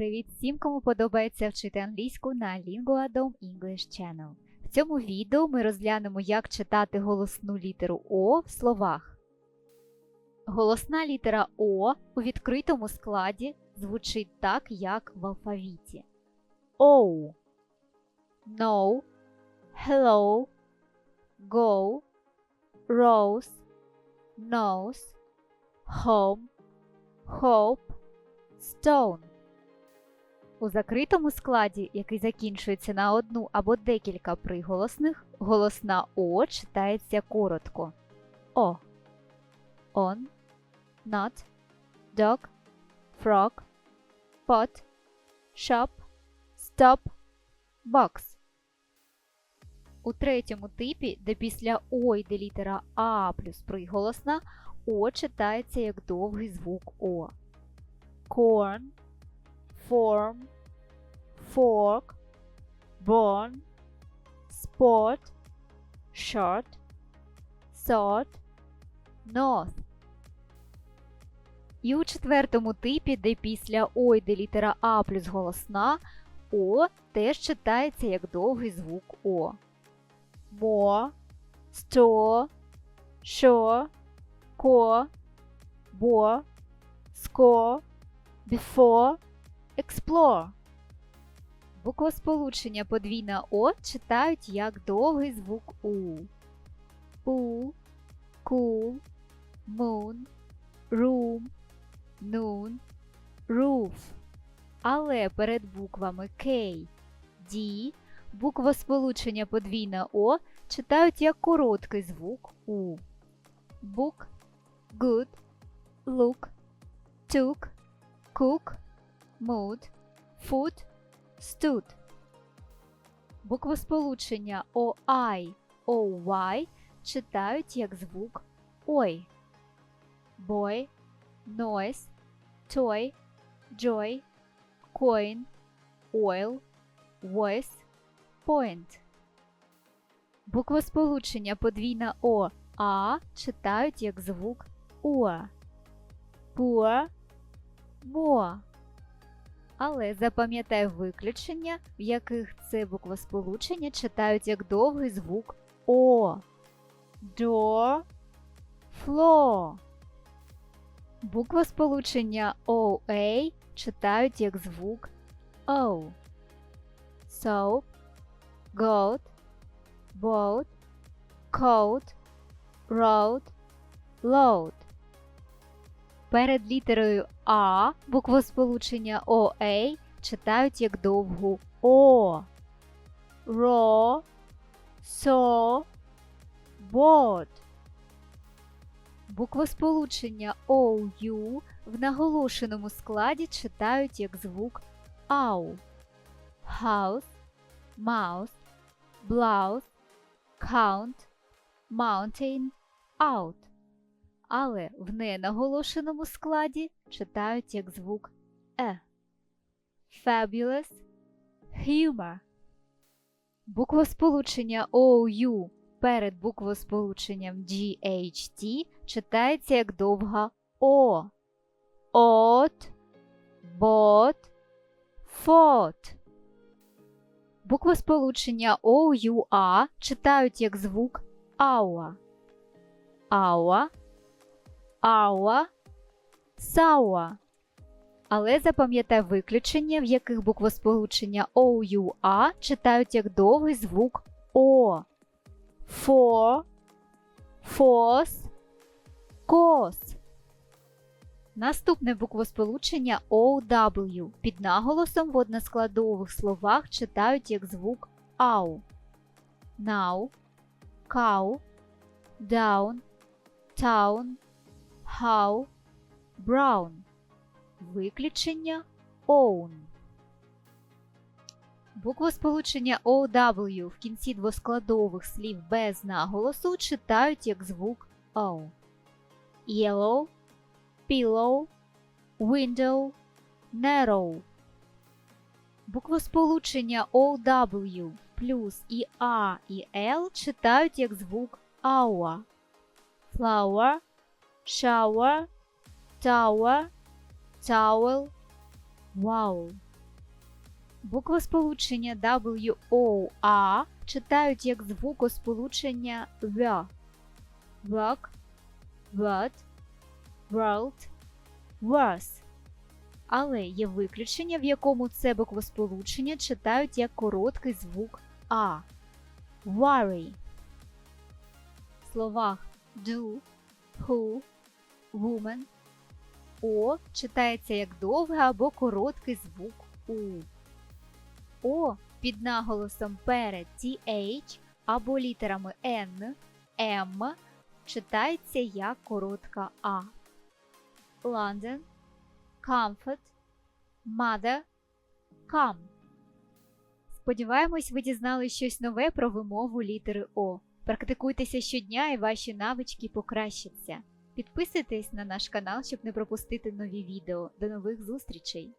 Привіт всім, кому подобається вчити англійську на LinguaDom English Channel. В цьому відео ми розглянемо, як читати голосну літеру О в словах. Голосна літера О у відкритому складі звучить так, як в алфавіті. O No Hello Go Rose Nose Home Hope Stone. У закритому складі, який закінчується на одну або декілька приголосних, голосна О читається коротко. О. On, not, dog, frog, pot, shop, stop, box. У третьому типі, де після О йде літера А плюс приголосна, О читається як довгий звук О. Corn, form, fork, born, sport, short, sort, north. І у четвертому типі, де після О йде літера А плюс голосна, О теж читається як довгий звук О. More, store, sure, core, bore, score, before, explore. Буквосполучення подвійна О читають як довгий звук У. У, cool, moon, room, noon, roof. Але перед буквами K, D буквосполучення подвійна О читають як короткий звук У. Book, good, look, took, cook, mood, food, stood. Буквосполучення OI, OY читають як звук Ой. Boy, noise, toy, joy, coin, oil, voice, point. Буквосполучення подвійна О, А читають як звук Уа. Poor, more. Але запам'ятай виключення, в яких це буквосполучення читають як довгий звук О. Door, floor. Буквосполучення OA читають як звук O. Soap, goat, boat, coat, road, load. Перед літерою А буквосполучення OA читають як довгу О. Raw, saw, board. Буквосполучення OU в наголошеному складі читають як звук АУ. House, mouse, blouse, count, mountain, out. Але в ненаголошеному складі читають як звук Е. Fabulous, humor. Буквосполучення OU перед буквосполученням GHT читається як довга О. От, бот, фот. Буквосполучення OUA читають як звук АУА. АУА, АУА, САУА. Але запам'ятай виключення, в яких буквосполучення OUA читають як довгий звук О. For, force, cause. Наступне буквосполучення OW під наголосом в односкладових словах читають як звук АУ. Now, cow, down, town, how, brown. Виключення own. Буквосполучення OW в кінці двоскладових слів без наголосу читають як звук O. Yellow, pillow, window, narrow. Буквосполучення OW плюс і А і L читають як звук AUA. Flower, shower, tower, towel, wow. Буква сполучення W-O-A читають як звукосполучення В. Work, word, world, worse. Але є виключення, в якому це буквосполучення читають як короткий звук А. Worry. В словах do, who, woman О читається як довгий або короткий звук У. О під наголосом перед TH або літерами N, M читається як коротка А. London, comfort, mother, come. Сподіваємось, ви дізнали щось нове про вимову літери О. Практикуйтеся щодня і ваші навички покращаться. Підписуйтесь на наш канал, щоб не пропустити нові відео. До нових зустрічей!